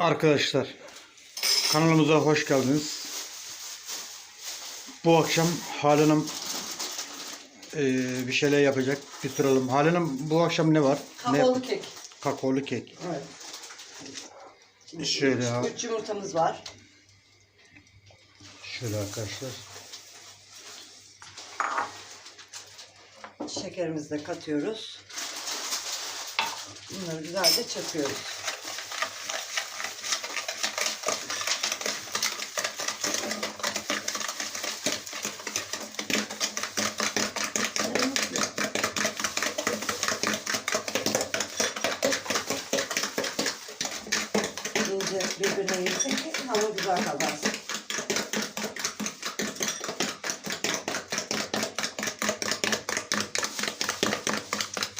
Arkadaşlar kanalımıza hoş geldiniz. Bu akşam Halin'im eee, bir şeyler yapacak. Bir soralım. Halin'im bu akşam ne var? Kakaolu ne? kek. Kakaolu kek. Evet. Şimdi Şöyle üç, üç yumurtamız var. Şöyle arkadaşlar. Şekerimizi de katıyoruz. Bunları güzelce çırpıyoruz. Yesin ki hamur güzel kabarsın.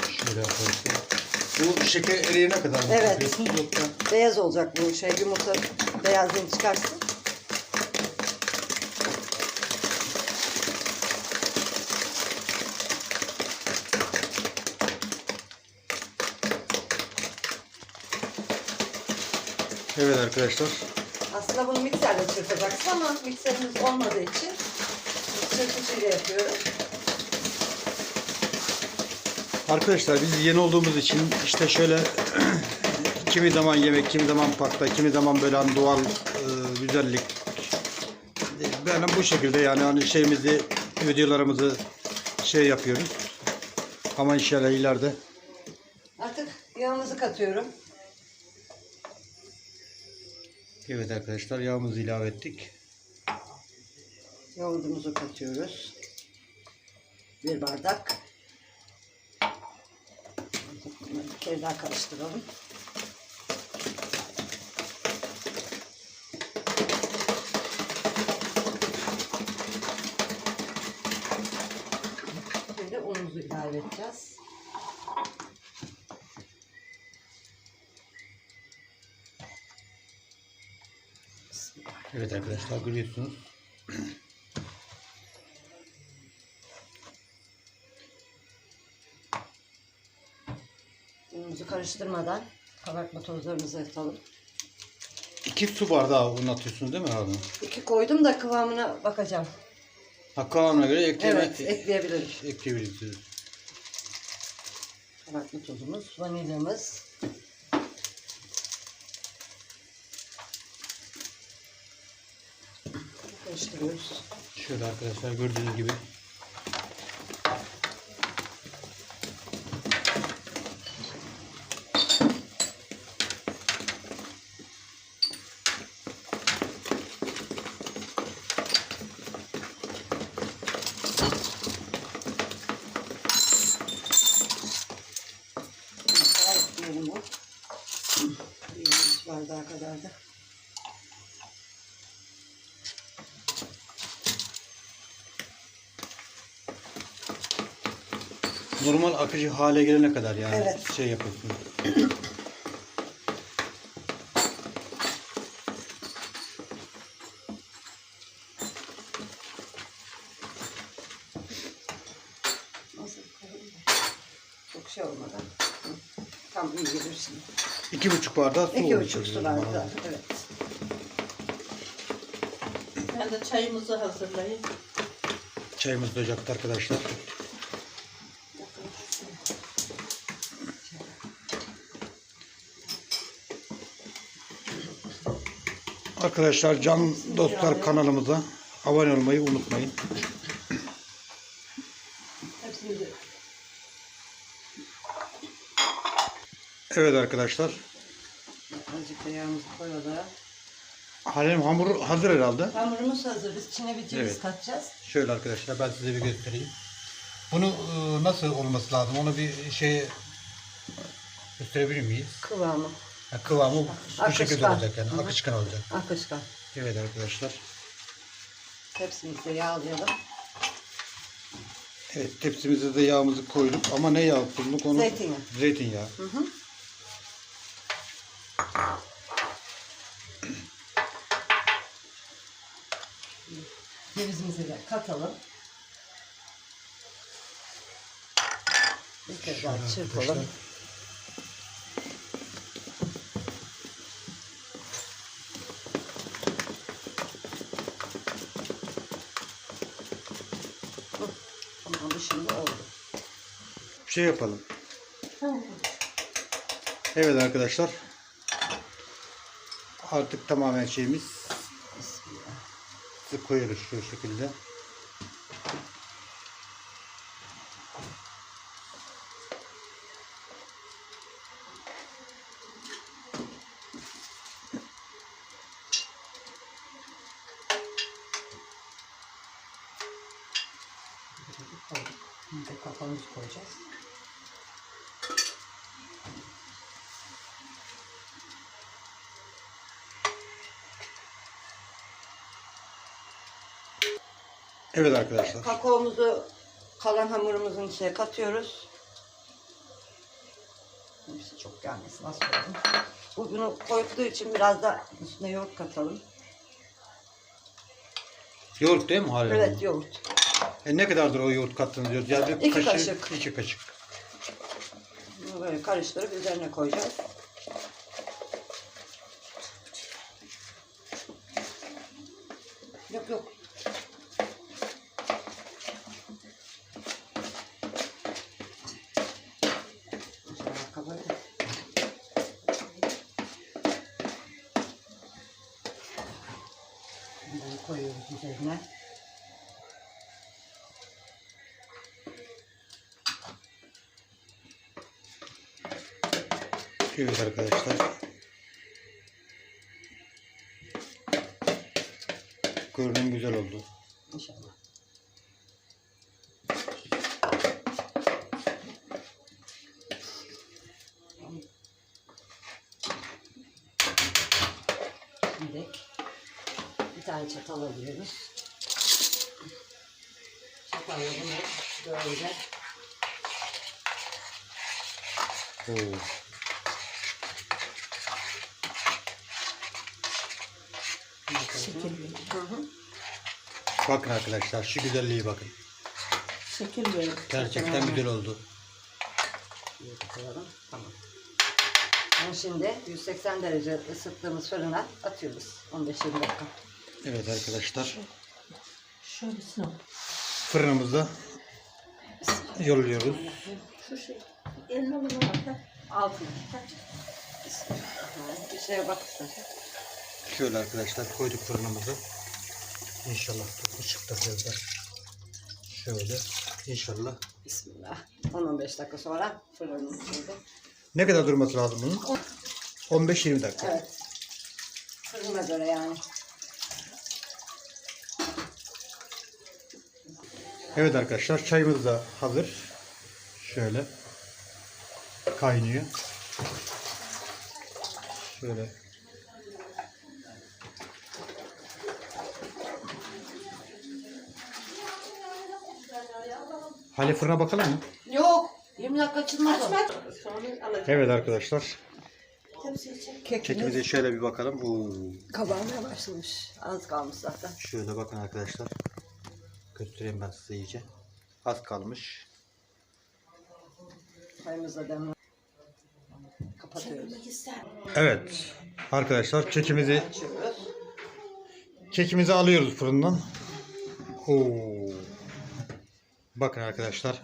Şöyle arkadaşlar. Bu şeker eriyene kadar mı Evet. yapıyorsunuz yoksa? Beyaz olacak bu şey yumurta beyazlığını çıkarsın. Evet arkadaşlar. Aslında bunu mikserle çırpacaksın ama mikserimiz olmadığı için çırpıcıyla yapıyoruz. Arkadaşlar biz yeni olduğumuz için işte şöyle kimi zaman yemek, kimi zaman pasta, kimi zaman böyle hani doğal e, güzellik. Ben bu şekilde yani hani şeyimizi, videolarımızı şey yapıyoruz. Ama inşallah ileride Artık yağımızı katıyorum. Evet arkadaşlar yağımızı ilave ettik. Yoğurdumuzu katıyoruz. Bir bardak. Kere daha karıştıralım. Evet arkadaşlar görüyorsunuz. Unumuzu karıştırmadan kabartma tozlarımızı atalım. İki su bardağı un atıyorsunuz değil mi abi? İki koydum da kıvamına bakacağım. Ha kıvamına göre ekleme, Evet, ekleyebiliriz. ekleyebilirsiniz. Kabartma tozumuz, vanilyamız. Karıştırıyoruz. Şöyle arkadaşlar gördüğünüz gibi. Bardağı kadar da. Normal akıcı hale gelene kadar yani Evet. şey yapıyorsunuz. Nasıl koyayım da. Çok şey olmadan. Hı. Tam iyi gelir şimdi. İki buçuk bardağı su İki buçuk su arada. Evet. Ben de çayımızı hazırlayayım. Çayımız da ocakta arkadaşlar. Arkadaşlar Can Dostlar kanalımıza abone olmayı unutmayın. Evet arkadaşlar. azıcık da yağımızı koyalım. Halim hamur hazır herhalde. Hamurumuz hazır. Biz içine bir ceviz Evet. katacağız. Şöyle arkadaşlar ben size bir göstereyim. Bunu e, nasıl olması lazım? Onu bir şey gösterebilir miyiz? Kıvamı. Ha, kıvamı bu Akışkan. şekilde olacak yani. Hı hı. Akışkan olacak. Akışkan. Evet arkadaşlar. Hepsini de yağlayalım. Evet tepsimize de yağımızı koyduk ama ne yağı koyduk onu? Zeytinyağı. Zeytinyağı. Hı hı. Cevizimizi de katalım. Bir kez daha Şöyle çırpalım. arkadaşlar. şimdi oldu. Bir şey yapalım. Evet arkadaşlar. Artık tamamen şeyimiz koyuyoruz şu şekilde. Şimdi kafamızı koyacağız. Evet arkadaşlar. Kakaomuzu kalan hamurumuzun içine katıyoruz. Hepsi çok gelmesin az. Bu bunu koyduğu için biraz da üstüne yoğurt katalım. Yoğurt değil mi hala? Evet yoğurt. E ne kadardır o yoğurt kattınız diyoruz? Yani İki kaşık. İki kaşık. Bunu böyle karıştırıp üzerine koyacağız. Koyuyoruz üzerine. Evet arkadaşlar. Görünüm güzel oldu. İnşallah. Şimdi bir tane çatal alıyoruz. Çatalla bunu böyle Oo. Şekil, Hı hı. Bakın arkadaşlar şu güzelliği bakın. şekil verin. Gerçekten güzel oldu. Tamam. Bunu şimdi 180 derece ısıttığımız fırına atıyoruz. 15-20 dakika. Evet arkadaşlar. Şöylesine. Fırınımızda yolluyoruz. Şu şey. Alın orada. Altına. Bir şeye bak istersen. Şöyle arkadaşlar koyduk fırınımızı. İnşallah topu çıktı birazdan. Şöyle. İnşallah. Bismillah. 10-15 dakika sonra fırının içinde. Ne kadar durması lazım bunun? 15-20 dakika. Evet. Fırına göre yani. Evet arkadaşlar çayımız da hazır. Şöyle kaynıyor. Şöyle Hale fırına bakalım mı? Yok. 20 dakika açılmaz. Evet arkadaşlar. Kekimize şöyle bir bakalım. Oo. kabarmaya başlamış. Az kalmış zaten. Şöyle bakın arkadaşlar. Göstereyim ben size iyice. Az kalmış. Çayımızla demle. Kapatıyoruz. Evet. Arkadaşlar kekimizi Açıyoruz. Kekimizi alıyoruz fırından. Oo. Bakın arkadaşlar.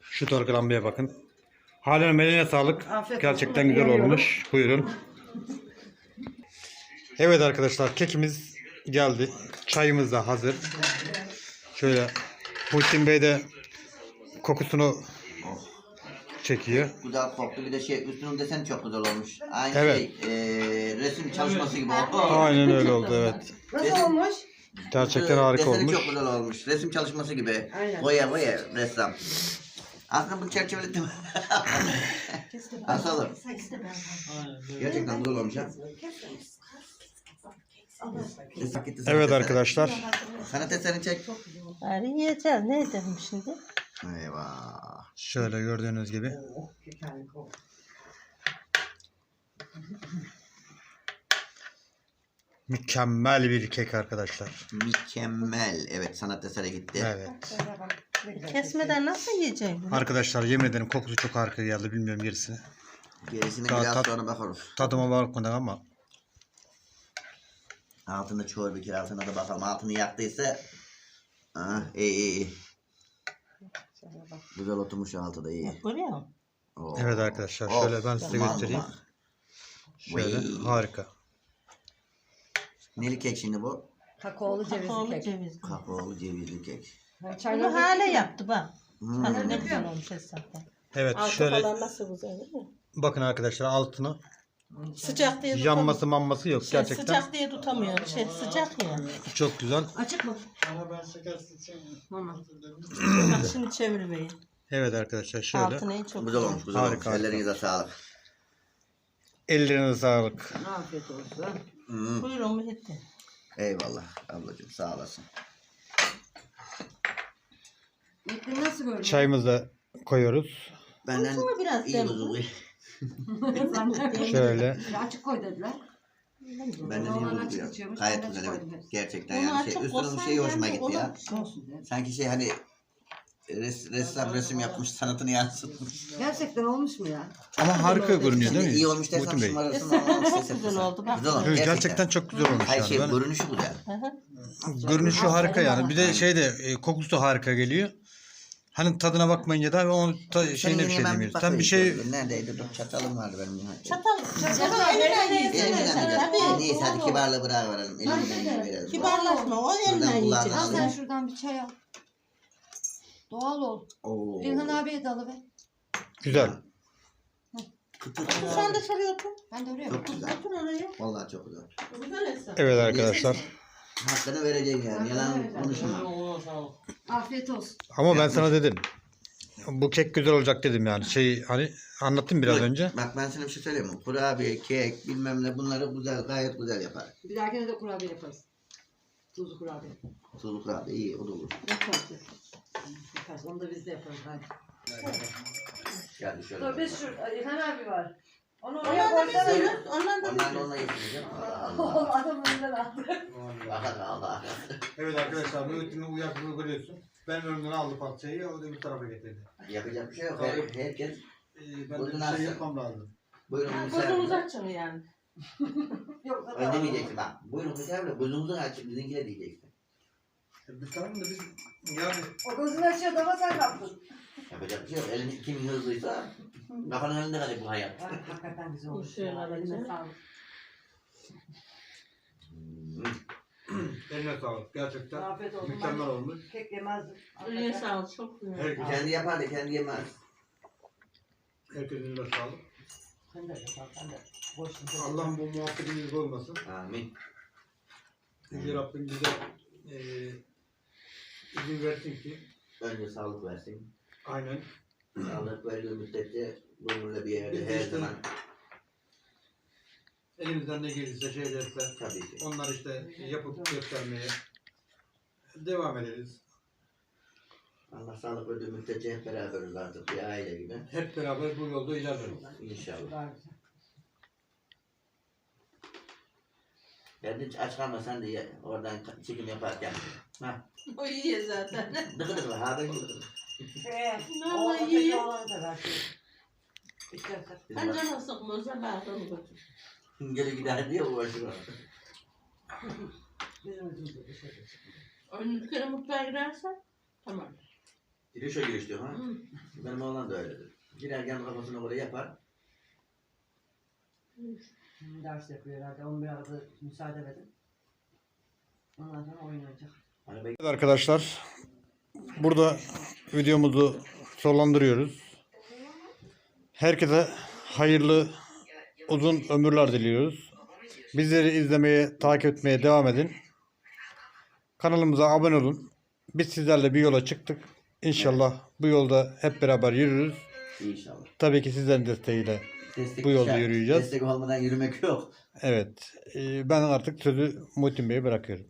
Şu dalgalanmaya bakın. Halen eline sağlık. Afiyet Gerçekten olsun. güzel olmuş. Buyurun. Evet arkadaşlar kekimiz geldi. Çayımız da hazır. Şöyle Muhittin Bey de kokusunu çekiyor. Güzel koktu. Bir de şey üstünün deseni çok güzel olmuş. Aynı Evet. şey eee, resim çalışması gibi oldu. Aynen öyle oldu evet. Nasıl olmuş? Gerçekten harika deseni olmuş. çok güzel olmuş. Resim çalışması gibi. Aynen. Boya boya ressam. Aslında bunu çerçeveledim. Nasıl olur? Gerçekten güzel olmuş ha. Sana Evet arkadaşlar. Sana teserini çek. Bari yeter. Ne edelim şimdi? Eyvah. Şöyle gördüğünüz gibi. Mükemmel bir kek arkadaşlar. Mükemmel. Evet sanat eseri gitti. Evet. Kesmeden nasıl yiyeceğim bunu? Arkadaşlar yemin ederim kokusu çok harika geldi. Bilmiyorum gerisini. Gerisini Daha biraz tat- sonra bakarız. Tadıma bakmadım ama. Bir kere altına da bakalım. Altını yaktıysa. Ah, iyi iyi iyi. Bak. Güzel oturmuş altı da iyi. Bak görüyor musun? Oo. Evet arkadaşlar Of, şöyle ben size göstereyim. Şöyle Vay. harika. Neli kek şimdi bu? Kakaolu cevizli Kakaolu kek. cevizli. Kakaolu cevizli kek. Ben Bunu hale ya. yaptı bak. Hmm. Tadı ne yapıyor? güzel olmuş hesapta. Evet Altı şöyle falan nasıl güzel değil mi? bakın arkadaşlar altını Sıcak diye tutamıyor. yanması manması yok Şey, gerçekten. sıcak diye tutamıyor. Şey sıcak ya. Çok güzel. Açık mı? Bak şimdi çeviriveyin. Evet arkadaşlar şöyle. Altı neyi çok Güzel olmuş, güzel Harika, olmuş. Ellerinize sağlık. Ellerinize sağlık. Afiyet olsun. Hmm. Buyurun Muhittin. Eyvallah ablacığım sağ olasın. Metin nasıl görünüyor? Çayımızı da koyuyoruz. Benden biraz iyi dem- buzulu. Şöyle. Açık koy dediler. İyi Normal açık buzulu. içiyormuş, Gayet ben de güzel evet. Gerçekten Onu yani şey, üstünün olsan şey hoşuma gitti ya. Sanki şey hani res, ressam resim yapmış sanatını yansıtmış. Gerçekten olmuş mu ya? Ama harika görünüyor değil mi? iyi olmuş desem Muhittin Bey. şımarırsın Esnaf olmamış çok güzel oldu, bak. Güzel olmuş Evet, gerçekten. gerçekten çok güzel olmuş Hayır yani. şey Ben- görünüşü güzel. Hı hı. Görünüşü harika yani. Bir de şey de e, kokusu da harika geliyor. Hani tadına bakmayınca da onun ta, şeyine bir şey demiyoruz. Tam bir şey. Neredeydi? Dur çatalım vardı benim. Çatal. Çatal, Çatal eline yesene Elimizden sen. de. Tabii. Neyse hadi kibarlığı bırak verelim. Elimizden verelim. Kibarlaşma. O eline Buradan kulağına yiyecek. Al al. sen şuradan bir çay al. Doğal ol. Oo. İlhan abiye de alıver. güzel. Kıtır Sen de şuraya otur. Ben de oraya Çok güzel. Otur oraya. Vallahi çok güzel. Güzel hesap. Evet arkadaşlar. Hakkını vereceğim yani. Yalan konuşma. Afiyet olsun. Ama ben sana dedim. Bu kek güzel olacak dedim yani. Şey hani anlattım biraz Bak, önce. Bak ben sana bir şey söyleyeyim mi? Kurabiye, kek bilmem ne bunları güzel gayet güzel yapar. Bir dahakine de kurabiye yaparız. Tuzlu kurabiye. Tuzlu kurabiye iyi o da olur. Yaparız. Yaparız. Onu da biz de yaparız. Hadi. Geldi şöyle. Dur biz şu İlhan abi var. Onu oraya Onlar da koysana. bizim. Onlar da Onlar da bizim. onunla getireceğim. Allah Allah. Adam önünden aldı. Allah Allah. Evet arkadaşlar Muhittin'in uyaklığını görüyorsun. Ben önümden aldı parçayı o da bir tarafa getirdi. Yapacak bir şey yok. Her, herkes Ee, ben Buyurun de bir şey yapmam lazım. buyurun Gözünüzü misafir. açın yani. Yok. Öyle demeyeceksin bak. Buyurun misafir. Gözünüzü açın bizimkine diyeceksin. E, Biz tamam da biz yani O gözünü açıyordu ama sen kaptın. Yapacak bir şey yok. Elin kimin hızlıysa kafanın önünde kalacak bu hayat. Ay, Hakikaten güzel olmuş. Şöyle ya. alacağım. Eline sağlık. Hmm. eline sağlık. Gerçekten Afiyet olsun. mükemmel Ben olmuş. Kek yemezdim. Eline sağlık. Çok güzel. Herkes, Kendi yapar da kendi yemez. herkesin eline sağlık. Sen de yapar. Sen de. Boş bir Allah'ım bu muhabbetimiz olmasın. Amin. Yüce Rabbim bize e, izin versin ki Önce sağlık versin. aynen Sağlık verdiği müddetçe bununla bir yerde her işte- zaman elimizden ne gelirse şey derse tabii ki. onlar işte yapıp göstermeye devam ederiz. Allah sağlık verdiği müddetçe hep beraberiz artık bir aile gibi. Hep beraber bu yolda ilerleriz. İnşallah. Güzel. Kendin aç kalma sen de ye, oradan çekim yaparken. Ha, O iyi zaten. dıkı dıkı haber dıkı dıkı. Ee, Ne Bizim Ben canım sıkmıyorsa ben onu götür. Geri gider diye uğraşıyor. Bizim. Önündeki kere mutfağa girersen tamam. Girişe giriş diyor ha. Hı. Benim oğlan da öyledir. Girerken kafasını oraya yapar. Şimdi ders yapıyor herhalde. Onu biraz da müsaade verin. Ondan sonra oynayacak. Hani Evet arkadaşlar burada videomuzu sonlandırıyoruz. Herkese hayırlı uzun ömürler diliyoruz. Bizleri izlemeye, takip etmeye devam edin. Kanalımıza abone olun. Biz sizlerle bir yola çıktık. İnşallah bu yolda hep beraber yürürüz. inşallah. Tabii ki sizlerin desteğiyle. Destek Bu yolda şart. yürüyeceğiz. Destek olmadan yürümek yok. Evet. e, Ben artık sözü Muhittin Bey'e bırakıyorum.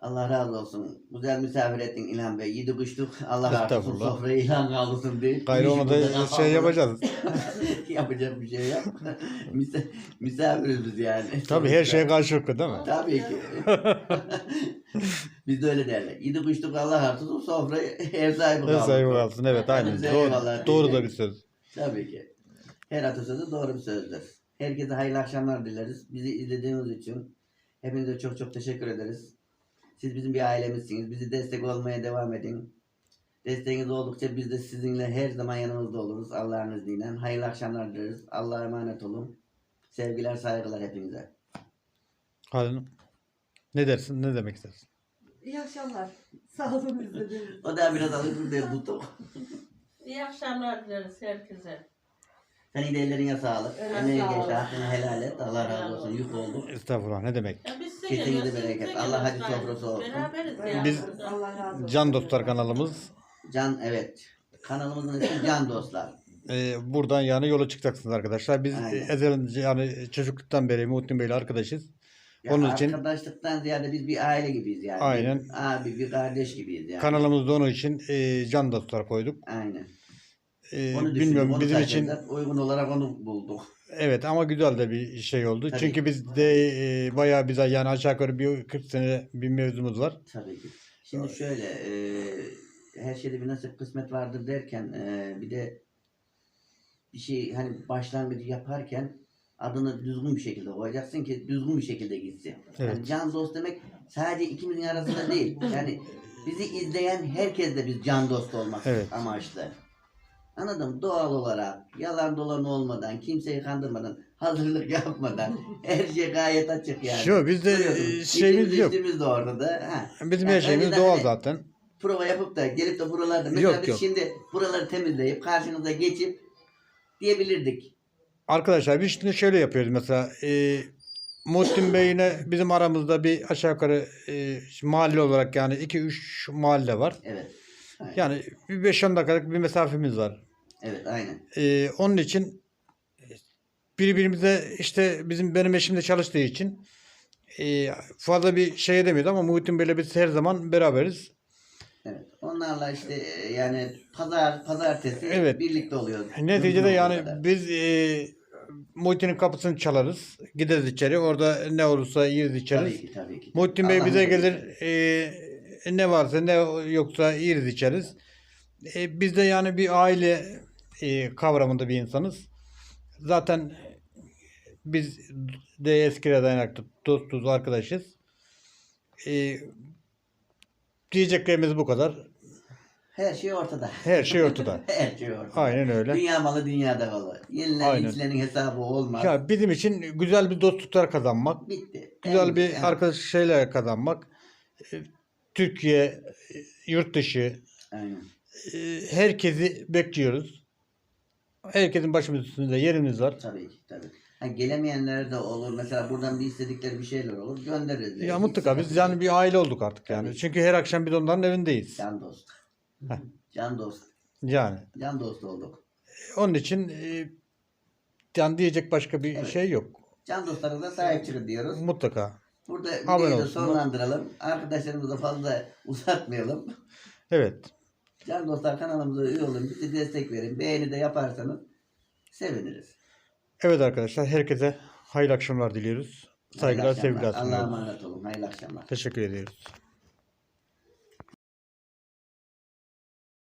Allah razı olsun. Güzel misafir ettin İlhan Bey. Yedi kuşluk. Allah razı olsun. Estağfurullah. Sofrayı İlhan kaldırsın diye. Gayrı ona da şey yapacağız. Yapacak bir şey yok. Misa misafiriz biz yani. Tabii her şeye karşılıklı değil mi? Tabii ki. Biz de öyle derler. Yedi kuşluk Allah razı olsun. Sofrayı ev sahibi Ev kaldırsın. sahibi kalsın. Evet aynen. Doğru, eyvallah doğru da bir söz. Tabii ki. Her atasözü doğru bir sözdür. Herkese hayırlı akşamlar dileriz. Bizi izlediğiniz için hepinize çok çok teşekkür ederiz. Siz bizim bir ailemizsiniz. Bizi destek olmaya devam edin. Desteğiniz oldukça biz de sizinle her zaman yanınızda oluruz. Allah'ın izniyle. Hayırlı akşamlar dileriz. Allah'a emanet olun. Sevgiler, saygılar hepinize. Halil ne dersin? Ne demek istersin? İyi akşamlar. Sağ olun izlediğiniz. O da biraz alışır diye tuttuk. İyi akşamlar dileriz herkese. Senin de ellerine sağlık. Evet, Emeği sağ geçti. ol. Hakkını helal et. Allah razı olsun. Yük olduk. Estağfurullah ne demek? Ya biz Kesinlikle bereket. Allah hadi geliyorsunuz. sofrası olsun. Beraberiz. Biz- burada. Allah razı olsun. Can Dostlar kanalımız. Can evet. Kanalımızın ismi Can Dostlar. Ee, buradan yani yola çıkacaksınız arkadaşlar. Biz Aynen. yani çocukluktan beri Muhittin Bey'le arkadaşız. Ya Onun için- arkadaşlıktan ziyade biz bir aile gibiyiz yani. Aynen. Bir abi bir kardeş gibiyiz yani. Kanalımızda onun için e, Can Dostlar koyduk. Aynen. E, Onu bilmiyorum onu bizim için uygun olarak onu bulduk. evet ama güzel de bir şey oldu. Tabii. Çünkü biz de e, bayağı bize yani aşağı yukarı bir 40 sene bir mevzumuz var. Tabii ki. Şimdi şöyle e, her şeyde bir nasip kısmet vardır derken e, bir de bir şey hani başlangıcı yaparken adını düzgün bir şekilde koyacaksın ki düzgün bir şekilde gitsin. Evet. Yani can dost demek sadece ikimizin arasında değil. Yani bizi izleyen herkes de biz can dost olmak Evet. amaçlı. Anladım. Doğal olarak yalan dolan olmadan, kimseyi kandırmadan, hazırlık yapmadan her şey gayet açık yani. Şu bizde Görüyorsun. e, şeyimiz İçimiz yok. içimiz de orada. Ha. Bizim Yani her şeyimiz önceden doğal hani- zaten. Prova yapıp da gelip de buralarda mesela Yok, biz yok. şimdi buraları temizleyip karşınıza geçip diyebilirdik. Arkadaşlar biz şimdi şöyle yapıyoruz mesela e, Muhittin Bey'le bizim aramızda bir aşağı yukarı e, mahalle olarak yani 2-3 mahalle var. Evet. Aynen. Yani bir 5-10 dakikalık bir mesafemiz var. Evet aynen. E, onun için birbirimize işte bizim benim eşim de çalıştığı için e, fazla bir şey edemiyoruz ama Muhittin Bey'le biz her zaman beraberiz. Evet. Onlarla işte e, yani pazar pazartesi Evet. birlikte oluyoruz. Neticede Mümkün yani kadar. biz e, Muhittin'in kapısını çalarız. Gideriz içeri. Orada ne olursa yeriz içeriz. Tabii ki tabii ki. Muhittin Bey bize gelir. e, ne varsa ne yoksa yeriz içeriz. E, biz de yani bir aile e, kavramında bir insanız. Zaten biz de eskilere dayanaklı dostuz, arkadaşız. E, diyeceklerimiz bu kadar. Her şey ortada. Her şey ortada. Her şey ortada. Aynen öyle. Dünya malı dünyada kalı. Yenilen Aynen. hesabı olmaz. Ya bizim için güzel bir dostluklar kazanmak, Bitti. güzel En- bir en- arkadaş şeyler kazanmak, e, Türkiye, yurt dışı, Aynen. e, herkesi bekliyoruz. Herkesin başımız üstünde yerimiz var. Tabii ki tabii. Ha, gelemeyenler de olur. Mesela buradan bir istedikleri bir şeyler olur. Göndeririz. Ya mutlaka biz yani bir aile olduk artık yani. Tabii. Çünkü her akşam biz onların evindeyiz. Can dost. Heh. Can dost. Yani Can dost olduk. onun için e, yani diyecek başka bir Evet. şey yok. Can dostlarımıza sahip çıkın diyoruz. Mutlaka. Burada Abone videoyu da olsunlar. sonlandıralım. Arkadaşlarımızı fazla uzatmayalım. Evet. Can dostlar kanalımıza üye olun. Bize destek verin. Beğeni de yaparsanız seviniriz. Evet arkadaşlar herkese hayırlı akşamlar diliyoruz. Saygılar, Hayırlı sevgiler. Allah'a sunuyoruz. emanet olun. Hayırlı akşamlar. Teşekkür ediyoruz.